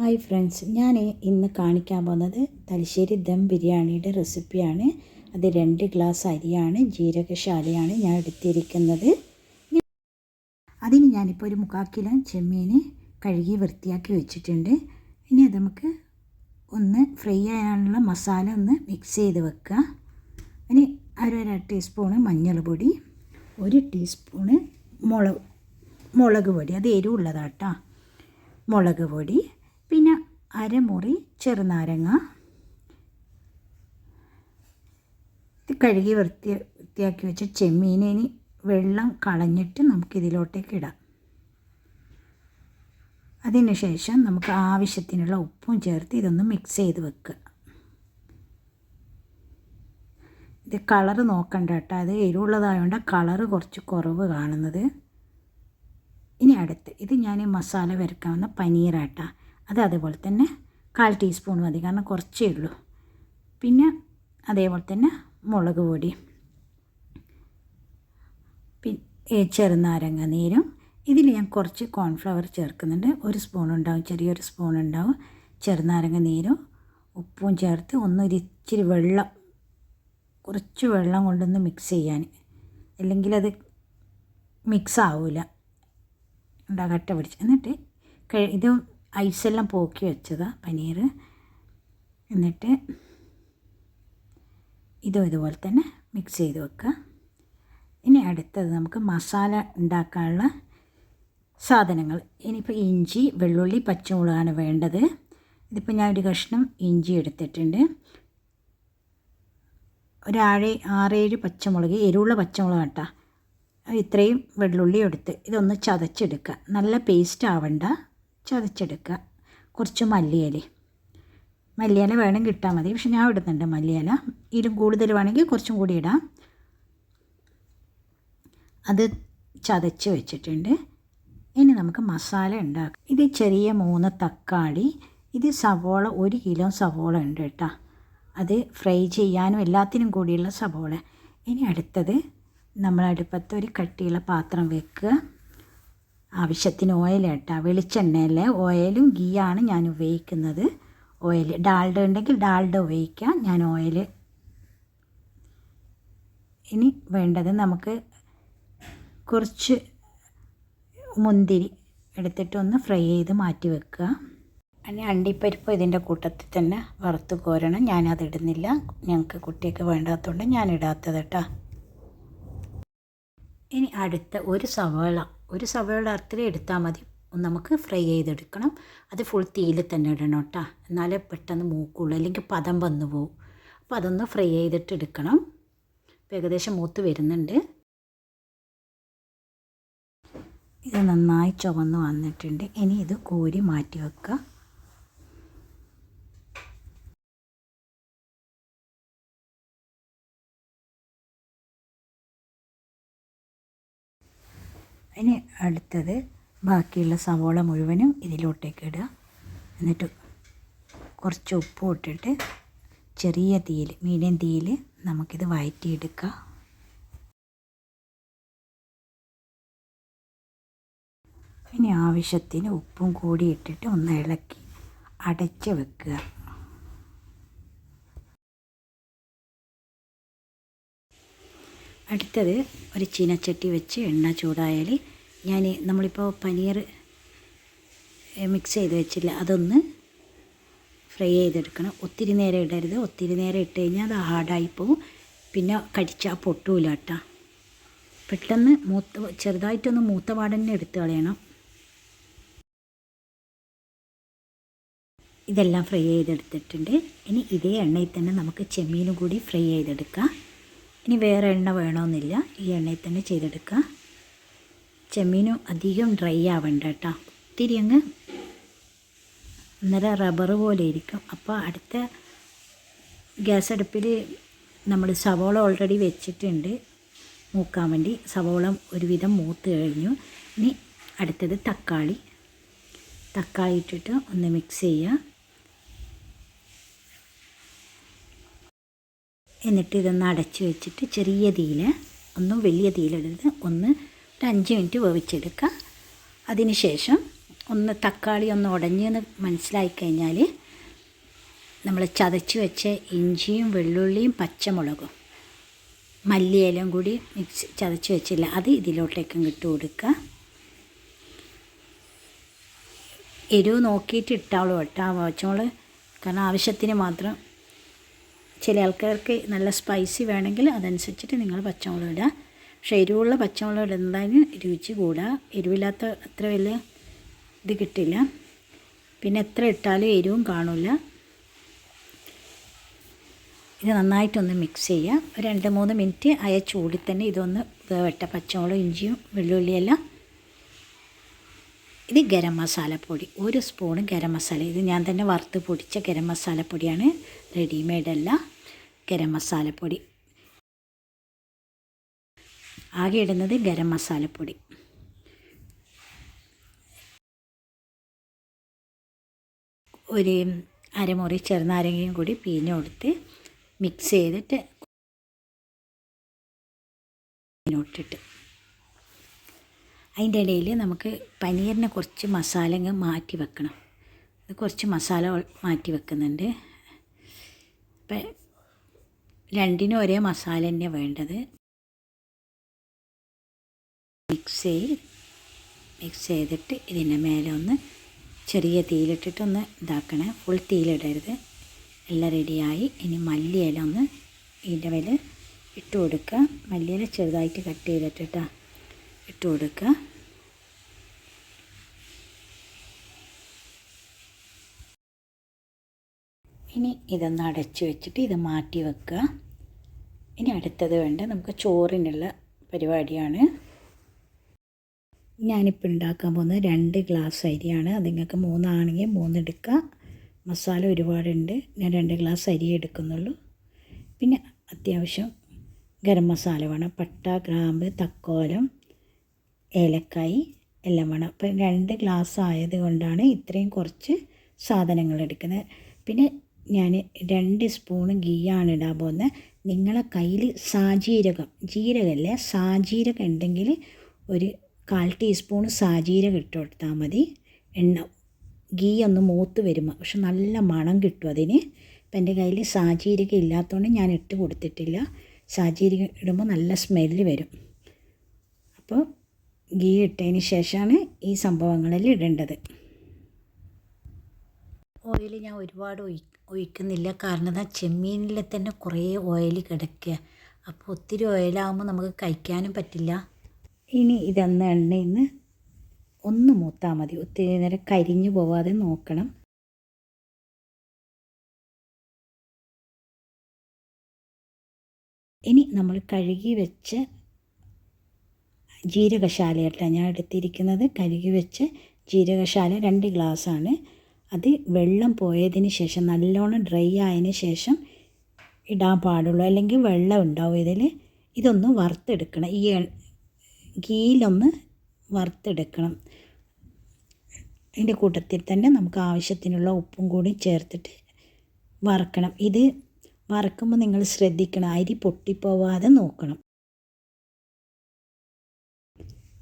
Hi friends ഞാൻ ഇന്ന് കാണിക്കാൻ പോകുന്നത് തലശ്ശേരി ദം ബിരിയാണിയുടെ റെസിപ്പിയാണ്. അത് രണ്ട് ഗ്ലാസ് അരിയാണ് ജീരകശാലയാണ് ഞാൻ എടുത്തിരിക്കുന്നത്. അതിന് ഞാനിപ്പോൾ ഒരു മുക്കാൽ കിലോ ചെമ്മീൻ കഴുകി വൃത്തിയാക്കി വെച്ചിട്ടുണ്ട്. ഇനി അത് നമുക്ക് ഒന്ന് ഫ്രൈ ചെയ്യാനുള്ള മസാല ഒന്ന് മിക്സ് ചെയ്ത് വെക്കുക. ഇനി അരര ടീസ്പൂണ് മഞ്ഞൾപ്പൊടി ഒരു ടീസ്പൂണ് മുളക് മുളക് പൊടി. അത് എരിവുള്ളതാട്ടോ. മുളക് പൊടി പിന്നെ അരമുറി ചെറുനാരങ്ങ. ഇത് കഴുകി വൃത്തി വൃത്തിയാക്കി വെച്ച ചെമ്മീനെ ഇനി വെള്ളം കളഞ്ഞിട്ട് നമുക്കിതിലോട്ടേക്ക് ഇടാം. അതിനുശേഷം നമുക്ക് ആവശ്യത്തിനുള്ള ഉപ്പും ചേർത്ത് ഇതൊന്ന് മിക്സ് ചെയ്ത് വെക്കുക. ഇത് കളറ് നോക്കണ്ട കേട്ടോ. അത് എരിവുള്ളതായതുകൊണ്ട് കളറ് കുറച്ച് കുറവ് കാണുന്നത്. ഇനി അടുത്ത് ഇത് ഞാൻ മസാല വരക്കാവുന്ന പനീറാട്ടാ. അത് അതേപോലെ തന്നെ കാൽ ടീസ്പൂൺ മതി കാരണം കുറച്ചേ ഉള്ളൂ. പിന്നെ അതേപോലെ തന്നെ മുളക് പൊടി പിന്നെ ചെറുനാരങ്ങ നീരും. ഇതിൽ ഞാൻ കുറച്ച് കോൺഫ്ലവർ ചേർക്കുന്നുണ്ട്. ഒരു സ്പൂൺ ഉണ്ടാവും ചെറിയൊരു സ്പൂൺ ഉണ്ടാവും ചെറുനാരങ്ങ നീരും ഉപ്പും ചേർത്ത് ഒന്നൊരു ഇച്ചിരി വെള്ളം കുറച്ച് വെള്ളം കൊണ്ടൊന്ന് മിക്സ് ചെയ്യാൻ. അല്ലെങ്കിൽ അത് മിക്സ് ആവില്ല ഉണ്ടാകട്ട പിടിച്ച്. എന്നിട്ട് ഇത് ഐസെല്ലാം പോക്കി വെച്ചതാണ് പനീർ എന്നിട്ട് ഇതും ഇതുപോലെ തന്നെ മിക്സ് ചെയ്ത് വെക്കുക. ഇനി അടുത്തത് നമുക്ക് മസാല ഉണ്ടാക്കാനുള്ള സാധനങ്ങൾ. ഇനിയിപ്പോൾ ഇഞ്ചി വെള്ളുള്ളി പച്ചമുളകാണ് വേണ്ടത്. ഇതിപ്പോൾ ഞാൻ ഒരു കഷ്ണം ഇഞ്ചി എടുത്തിട്ടുണ്ട്. ഒരാഴ് ആറേഴ് പച്ചമുളക് എരിവുള്ള പച്ചമുളക് കേട്ടോ. ഇത്രയും വെള്ളുള്ളി എടുത്ത് ഇതൊന്ന് ചതച്ചെടുക്കുക. നല്ല പേസ്റ്റ് ആവണ്ട. ചതച്ചെടുക്കുക. കുറച്ച് മല്ലിയില. മല്ലിയില വേണം കിട്ടാൽ മതി. പക്ഷെ ഞാൻ ഇടുന്നുണ്ട് മല്ലിയില. ഇരും കൂടുതൽ വേണമെങ്കിൽ കുറച്ചും കൂടി ഇടാം. അത് ചതച്ച് വെച്ചിട്ടുണ്ട്. ഇനി നമുക്ക് മസാല ഉണ്ടാക്കാം. ഇത് ചെറിയ മൂന്ന് തക്കാളി. ഇത് സവോള ഒരു കിലോ സവോള ഉണ്ട് കേട്ടോ. അത് ഫ്രൈ ചെയ്യാനും എല്ലാത്തിനും കൂടിയുള്ള സവോള. ഇനി അടുത്തത് നമ്മൾ അടുപ്പത്ത് ഒരു കട്ടിയുള്ള പാത്രം വെക്കുക. ആവശ്യത്തിന് ഓയിൽ കേട്ടോ വെളിച്ചെണ്ണയിൽ ഓയിലും ഗീയാണ് ഞാൻ ഉപയോഗിക്കുന്നത്. ഓയിൽ ഡാൾഡ ഉണ്ടെങ്കിൽ ഡാൾഡ ഉപയോഗിക്കാം. ഞാൻ ഓയിൽ ഇനി വേണ്ടത് നമുക്ക് കുറച്ച് മുന്തിരി എടുത്തിട്ടൊന്ന് ഫ്രൈ ചെയ്ത് മാറ്റി വെക്കുക. അങ്ങനെ അണ്ടിപ്പരിപ്പ് ഇതിന്റെ കൂട്ടത്തിൽ തന്നെ വറുത്ത് കോരണം. ഞാനത് ഇടുന്നില്ല. ഞങ്ങൾക്ക് കുട്ടിയൊക്കെ വേണ്ടാത്തതുകൊണ്ട് ഞാൻ ഇടാത്തത് കേട്ടോ. ഇനി അടുത്ത ഒരു സവാള. ഒരു സവാള അത്രയും എടുത്താൽ മതി. നമുക്ക് ഫ്രൈ ചെയ്തെടുക്കണം. അത് ഫുൾ തീയിൽ തന്നെ ഇടണം കേട്ടോ. എന്നാലേ പെട്ടെന്ന് മൂക്കുള്ളൂ. അല്ലെങ്കിൽ പദം വന്നു പോകും അപ്പോൾ അതൊന്ന് ഫ്രൈ ചെയ്തിട്ട് എടുക്കണം. ഏകദേശം മൂത്ത് വരുന്നുണ്ട്. ഇത് നന്നായി ചുവന്ന് വന്നിട്ടുണ്ട്. ഇനി ഇത് കോരി മാറ്റി വെക്കുക. ഇനി അടുത്തത് ബാക്കിയുള്ള സവോള മുഴുവനും ഇതിലോട്ടേക്ക് ഇടുക. എന്നിട്ട് കുറച്ച് ഉപ്പ് ഇട്ടിട്ട് ചെറിയ തീയിൽ മീഡിയം തീയിൽ നമുക്കിത് വഴറ്റിയെടുക്കാം. ഇനി ആവശ്യത്തിന് ഉപ്പും കൂടി ഇട്ടിട്ട് ഒന്ന് ഇളക്കി അടച്ച് വെക്കുക. അടുത്തത് ഒരു ചീനച്ചട്ടി വെച്ച് എണ്ണ ചൂടായാൽ ഞാൻ നമ്മളിപ്പോൾ പനീർ മിക്സ് ചെയ്ത് വെച്ചില്ല. അതൊന്ന് ഫ്രൈ ചെയ്തെടുക്കണം. ഒത്തിരി നേരം ഇടരുത്. ഒത്തിരി നേരം ഇട്ട് കഴിഞ്ഞാൽ അത് ഹാർഡായി പോവും. പിന്നെ കടിച്ചാൽ പൊട്ടൂല കേട്ടോ പെട്ടെന്ന് മൂത്ത ചെറുതായിട്ടൊന്ന് മൂത്ത പാടന്നെ എടുത്ത് കളയണം. ഇതെല്ലാം ഫ്രൈ ചെയ്തെടുത്തിട്ടുണ്ട്. ഇനി ഇതേ എണ്ണയിൽ തന്നെ നമുക്ക് ചെമ്മീനും കൂടി ഫ്രൈ ചെയ്തെടുക്കാം. ഇനി വേറെ എണ്ണ വേണമെന്നില്ല ഈ എണ്ണയിൽ തന്നെ ചെയ്തെടുക്കുക ചെമ്മീനും അധികം ഡ്രൈ ആവണ്ട കേട്ടോ. ഒത്തിരി അങ്ങ് അന്നേരം റബ്ബർ പോലെ ഇരിക്കും. അപ്പോൾ അടുത്ത ഗ്യാസ് അടുപ്പിൽ നമ്മൾ സവോള ഓൾറെഡി വെച്ചിട്ടുണ്ട്. മൂക്കാൻ വേണ്ടി സവോള ഒരുവിധം മൂത്ത് കഴിഞ്ഞു. ഇനി അടുത്തത് തക്കാളി. തക്കാളി ഇട്ടിട്ട് ഒന്ന് മിക്സ് ചെയ്യുക എന്നിട്ട് ഇതൊന്ന് അടച്ച് വെച്ചിട്ട് ചെറിയ തീയിൽ ഒന്നും വലിയ തീയിലിടരുത് ഒന്ന് ഒരു അഞ്ച് മിനിറ്റ് വേവിച്ചെടുക്കുക അതിന് ശേഷം ഒന്ന് തക്കാളി ഒന്ന് ഉടഞ്ഞെന്ന് മനസ്സിലായി കഴിഞ്ഞാൽ നമ്മൾ ചതച്ച് വെച്ച ഇഞ്ചിയും വെള്ളുള്ളിയും പച്ചമുളകും മല്ലിയിലും കൂടി മിക്സ് ചതച്ച് വെച്ചില്ല അത് ഇതിലോട്ടേക്കും ഇട്ട് കൊടുക്കുക എരിവ് നോക്കിയിട്ട് ഇട്ടാളൂ കേട്ടോ പച്ചമുളക്. കാരണം ആവശ്യത്തിന് മാത്രം ചില ആൾക്കാർക്ക് നല്ല സ്പൈസി വേണമെങ്കിൽ അതനുസരിച്ചിട്ട് നിങ്ങൾ പച്ചമുളക് ഇടുക. പക്ഷേ എരിവുള്ള പച്ചമുളക് ഇടുന്നതിന് രുചി കൂടുക എരിവില്ലാത്ത അത്ര വലിയ ഇത് കിട്ടില്ല. പിന്നെ എത്ര ഇട്ടാലും എരിവും കാണില്ല ഇത് നന്നായിട്ടൊന്ന് മിക്സ് ചെയ്യുക. ഒരു രണ്ട് മൂന്ന് മിനിറ്റ് അയ ചൂടിൽ തന്നെ ഇതൊന്ന് വേവട്ട. പച്ചമുളകും ഇഞ്ചിയും വെള്ളുള്ളിയെല്ലാം. ഇത് ഗരം മസാലപ്പൊടി ഒരു സ്പൂണ് ഗരം മസാല. ഇത് ഞാൻ തന്നെ വറുത്ത് പൊടിച്ച ഗരം മസാലപ്പൊടിയാണ് റെഡിമെയ്ഡ് അല്ല. ഗരം മസാലപ്പൊടി. ആകെ ഇടുന്നത് ഗരം മസാലപ്പൊടി. ഒരു അരമുറി ചെറുനാരങ്ങയും കൂടി പിഴിഞ്ഞ് കൊടുത്ത് മിക്സ് ചെയ്തിട്ട് ഇട്ടിട്ട്. അതിന്റെ ഇടയിൽ നമുക്ക് പനീറിനെ കുറച്ച് മസാല മാറ്റി വെക്കണം. കുറച്ച് മസാല മാറ്റി വെക്കുന്നുണ്ട്. അപ്പം രണ്ടിനും ഒരേ മസാല തന്നെ വേണ്ടത്. മിക്സ് ചെയ്ത് മിക്സ് ചെയ്തിട്ട് ഇതിന്റെ മേലെ ഒന്ന് ചെറിയ തീയിലിട്ടിട്ടൊന്ന് ഇതാക്കണേ. ഫുൾ തീയിലിടരുത്. എല്ലാം റെഡിയായി. ഇനി മല്ലിയില ഒന്ന് ഇതിന്റെ മേലെ ഇട്ട് കൊടുക്കുക. മല്ലിയില ചെറുതായിട്ട് കട്ട് ചെയ്തിട്ടിട്ടാ ഇട്ട് കൊടുക്കുക. ഇനി ഇതൊന്ന് അടച്ച് വെച്ചിട്ട് ഇത് മാറ്റി വെക്കുക. ഇനി അടുത്തത് വേണ്ട നമുക്ക് ചോറിനുള്ള പരിപാടിയാണ്. ഞാനിപ്പോൾ ഉണ്ടാക്കാൻ പോകുന്നത് രണ്ട് ഗ്ലാസ് അരിയാണ്. അത് നിങ്ങൾക്ക് മൂന്നാണെങ്കിൽ മൂന്നെടുക്കുക മസാല ഒരുപാടുണ്ട്. ഞാൻ രണ്ട് ഗ്ലാസ് അരി എടുക്കുന്നുള്ളൂ. പിന്നെ അത്യാവശ്യം ഗരം മസാല വേണം. പട്ട ഗ്രാമ്പ് തക്കോലം ഏലക്കായി എല്ലാം വേണം. അപ്പം രണ്ട് ഗ്ലാസ് ആയത് കൊണ്ടാണ് ഇത്രയും കുറച്ച് സാധനങ്ങൾ എടുക്കുന്നത്. പിന്നെ ഞാൻ രണ്ട് സ്പൂണ് ഗീയാണ് ഇടാൻ പോകുന്നത് നിങ്ങളെ കയ്യിൽ സാജീരകം ജീരകമല്ലേ സാജീരകം ഉണ്ടെങ്കിൽ ഒരു കാൽ ടീസ്പൂൺ സാജീരകം ഇട്ട് കൊടുത്താൽ മതി. എണ്ണ ഗീ ഒന്ന് മൂത്ത് വരുമ്പോൾ പക്ഷെ നല്ല മണം കിട്ടും അതിന്. ഇപ്പം എന്റെ കയ്യിൽ സാജീരകം ഇല്ലാത്തതുകൊണ്ട് ഞാൻ ഇട്ട് കൊടുത്തിട്ടില്ല. സാജീരകം ഇടുമ്പോൾ നല്ല സ്മെല്ല് വരും. അപ്പോൾ ഗീ ഇട്ടതിന് ശേഷമാണ് ഈ സംഭവങ്ങളിൽ ഇടേണ്ടത്. ഓയിൽ ഞാൻ ഒരുപാട് ഒഴി ഒഴിക്കുന്നില്ല. കാരണം എന്നാൽ ചെമ്മീനിൽ തന്നെ കുറേ ഓയിൽ കിടക്കുക. അപ്പോൾ ഒത്തിരി ഓയിലാകുമ്പോൾ നമുക്ക് കഴിക്കാനും പറ്റില്ല. ഇനി ഇതെന്ന എണ്ണയിൽ നിന്ന് ഒന്ന് മൂത്താൽ മതി. ഒത്തിരി നേരം കരിഞ്ഞു പോവാതെ നോക്കണം. ഇനി നമ്മൾ കഴുകി വെച്ച് ജീരകശാലയായിട്ടാണ് ഞാൻ എടുത്തിരിക്കുന്നത് കഴുകി വെച്ച് ജീരകശാല രണ്ട് ഗ്ലാസ്സാണ്. അത് വെള്ളം പോയതിന് ശേഷം നല്ലോണം ഡ്രൈ ആയതിന് ശേഷം ഇടാൻ പാടുള്ളൂ. അല്ലെങ്കിൽ വെള്ളം ഉണ്ടാവും ഇതിൽ ഇതൊന്ന് വറുത്തെടുക്കണം. ഈ ഗീയിലൊന്ന് വറുത്തെടുക്കണം. അതിന്റെ കൂട്ടത്തിൽ തന്നെ നമുക്ക് ആവശ്യത്തിനുള്ള ഉപ്പും കൂടി ചേർത്തിട്ട് വറക്കണം. ഇത് വറക്കുമ്പോൾ നിങ്ങൾ ശ്രദ്ധിക്കണം. അരി പൊട്ടിപ്പോവാതെ നോക്കണം.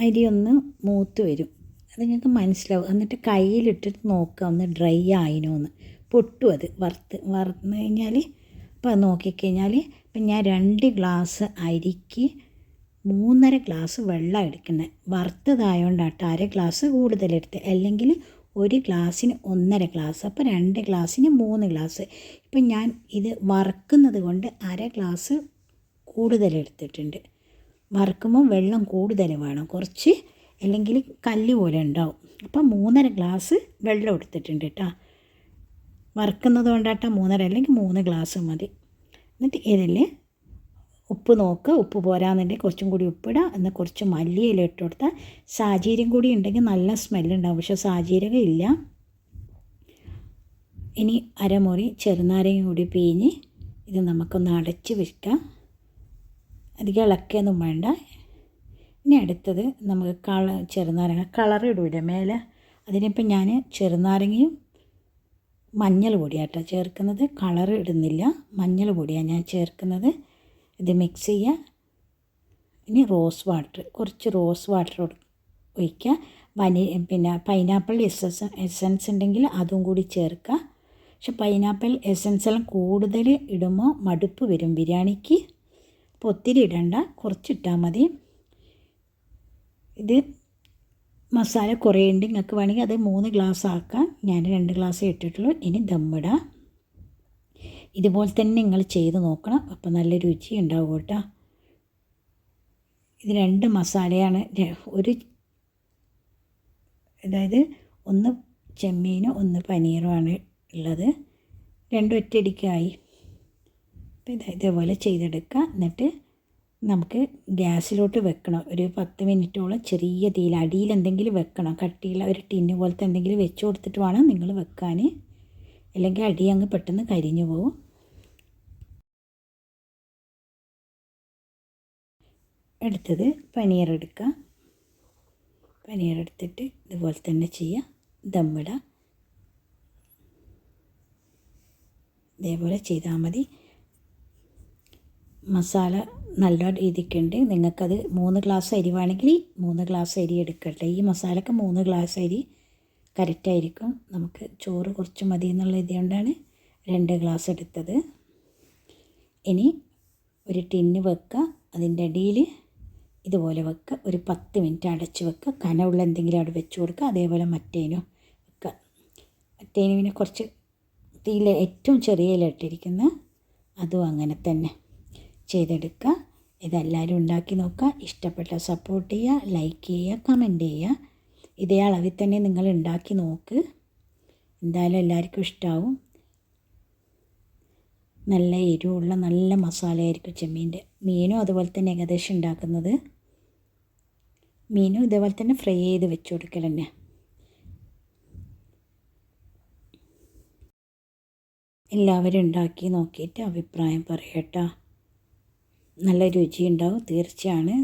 അരി ഒന്ന് മൂത്ത് വരും. അത് നിങ്ങൾക്ക് മനസ്സിലാവും. എന്നിട്ട് കയ്യിലിട്ടിട്ട് നോക്കുക. ഒന്ന് ഡ്രൈ ആയിനോ എന്ന്. പൊട്ടും അത്. വറുത്ത് വറുന്ന് കഴിഞ്ഞാൽ അപ്പോൾ നോക്കിക്കഴിഞ്ഞാൽ ഇപ്പം ഞാൻ രണ്ട് ഗ്ലാസ് അരിക്ക് മൂന്നര ഗ്ലാസ് വെള്ളം എടുക്കുന്നത്. വറുത്തതായോണ്ടാട്ട് അര ഗ്ലാസ് കൂടുതലെടുത്ത് അല്ലെങ്കിൽ ഒരു ഗ്ലാസ്സിന് ഒന്നര ഗ്ലാസ്. അപ്പോൾ രണ്ട് ഗ്ലാസ്സിന് മൂന്ന് ഗ്ലാസ്. ഇപ്പം ഞാൻ ഇത് വറുക്കുന്നത് കൊണ്ട് അര ഗ്ലാസ് കൂടുതലെടുത്തിട്ടുണ്ട് വറുക്കുമ്പോൾ വെള്ളം കൂടുതൽ വേണം. കുറച്ച് അല്ലെങ്കിൽ കല്ല് പോലെ ഉണ്ടാവും. അപ്പം മൂന്നര ഗ്ലാസ് വെള്ളം എടുത്തിട്ടുണ്ട് കേട്ടോ വറുക്കുന്നത് കൊണ്ടാട്ടാ മൂന്നര അല്ലെങ്കിൽ മൂന്ന് ഗ്ലാസ് മതി. എന്നിട്ട് ഇതിൽ ഉപ്പ് നോക്കുക ഉപ്പ് പോരാന്നുണ്ടെങ്കിൽ കുറച്ചും കൂടി ഉപ്പിടുക എന്നാൽ കുറച്ച് മല്ലിയില ഇട്ട് കൊടുത്താൽ സാജീരം കൂടി ഉണ്ടെങ്കിൽ നല്ല സ്മെല്ലുണ്ടാവും പക്ഷേ സാജീരകം ഇല്ല. ഇനി അരമുറി ചെറുനാരങ്ങ കൂടി പിഴിഞ്ഞ് ഇത് നമുക്കൊന്ന് അടച്ച് വെക്കാം. അധികം ഇളക്കിയൊന്നും വേണ്ട. ഇനി അടുത്തത് നമുക്ക് കള ചെറുനാരങ്ങ കളർ ഇടൂല. മേലെ അതിനിപ്പം ഞാൻ ചെറുനാരങ്ങയും മഞ്ഞൾ പൊടിയാട്ടോ ചേർക്കുന്നത്. കളർ ഇടുന്നില്ല. മഞ്ഞൾ പൊടിയാണ് ഞാൻ ചേർക്കുന്നത്. ഇത് മിക്സ് ചെയ്യുക ഇനി റോസ് വാട്ടർ കുറച്ച് റോസ് വാട്ടർ ഒഴിക്കുക വനി പിന്നെ പൈനാപ്പിൾ എസൻസ് എസൻസ് ഉണ്ടെങ്കിൽ അതും കൂടി ചേർക്കുക പക്ഷെ പൈനാപ്പിൾ എസൻസ് എല്ലാം കൂടുതൽ ഇടുമ്പോൾ മടുപ്പ് വരും. ബിരിയാണിക്ക്. അപ്പോൾ ഒത്തിരി ഇടണ്ട. കുറച്ചിട്ടാൽ മതി. ഇത് മസാല കുറേ ഉണ്ട് നിങ്ങൾക്ക് വേണമെങ്കിൽ അത് മൂന്ന് ഗ്ലാസ് ആക്കാം. ഞാൻ രണ്ട് ഗ്ലാസ് ഇട്ടിട്ടുള്ളൂ. ഇനി ദമ്മിടാം ഇതുപോലെ തന്നെ നിങ്ങൾ ചെയ്ത് നോക്കണം. അപ്പോൾ നല്ല രുചി ഉണ്ടാവും കേട്ടോ ഇത് രണ്ട് മസാലയാണ്. ഒരു അതായത് ഒന്ന് ചെമ്മീനും ഒന്ന് പനീറുമാണ് ഉള്ളത്. രണ്ടും ഒറ്റയടിക്കായി. അപ്പോൾ ഇത് ഇതേപോലെ ചെയ്തെടുക്കുക എന്നിട്ട് നമുക്ക് ഗ്യാസിലോട്ട് വെക്കണം. ഒരു പത്ത് മിനിറ്റോളം ചെറിയ തീയിൽ അടിയിൽ എന്തെങ്കിലും വെക്കണം. കട്ടിയുള്ള ഒരു ടിന്ന് പോലത്തെ എന്തെങ്കിലും വെച്ച് കൊടുത്തിട്ട് വേണം നിങ്ങൾ വെക്കാൻ. അല്ലെങ്കിൽ അടി അങ്ങ് പെട്ടെന്ന് കരിഞ്ഞു പോകും എടുത്തത് പനീർ എടുക്കുക. പനീർ എടുത്തിട്ട് ഇതുപോലെ തന്നെ ചെയ്യുക. ദമ്മിടുക ഇതേപോലെ ചെയ്താൽ മതി. മസാല നല്ല രീതിക്കുണ്ട്. നിങ്ങൾക്കത് മൂന്ന് ഗ്ലാസ് അരി വേണമെങ്കിൽ മൂന്ന് ഗ്ലാസ് അരി എടുക്കട്ടെ. ഈ മസാലക്ക് മൂന്ന് ഗ്ലാസ് അരി കറക്റ്റായിരിക്കും നമുക്ക് ചോറ് കുറച്ച് മതി എന്നുള്ള ഇതുകൊണ്ടാണ് രണ്ട് ഗ്ലാസ് എടുത്തത്. ഇനി ഒരു ടിന്ന് വെക്കുക. അതിന്റെ അടിയിൽ ഇതുപോലെ വെക്കുക. ഒരു പത്ത് മിനിറ്റ് അടച്ച് വെക്കുക. കനമുള്ള എന്തെങ്കിലും അവിടെ വെച്ച് കൊടുക്കുക. അതേപോലെ മറ്റേനും വെക്കുക. മറ്റേനും പിന്നെ കുറച്ച് തീയിലെ ഏറ്റവും ചെറിയ ഇല ഇട്ടിരിക്കുന്ന അതും അങ്ങനെ തന്നെ. ചെയ്തെടുക്കുക. ഇതെല്ലാവരും ഉണ്ടാക്കി നോക്കുക. ഇഷ്ടപ്പെട്ട സപ്പോർട്ട് ചെയ്യുക ലൈക്ക് ചെയ്യുക കമന്റ് ചെയ്യുക. ഇതേ അളവിൽ തന്നെ നിങ്ങൾ ഉണ്ടാക്കി നോക്ക്. എന്തായാലും എല്ലാവർക്കും ഇഷ്ടമാവും നല്ല എരിവുള്ള നല്ല മസാലയായിരിക്കും ചെമ്മീന്റെ. മീനും അതുപോലെ തന്നെ ഏകദേശം ഉണ്ടാക്കുന്നത്. മീനും ഇതേപോലെ തന്നെ ഫ്രൈ ചെയ്ത് വെച്ച് കൊടുക്കൽ തന്നെ. എല്ലാവരും ഉണ്ടാക്കി നോക്കിയിട്ട് അഭിപ്രായം പറയട്ടോ നല്ല രുചിയുണ്ടാവും. തീർച്ചയാണ്.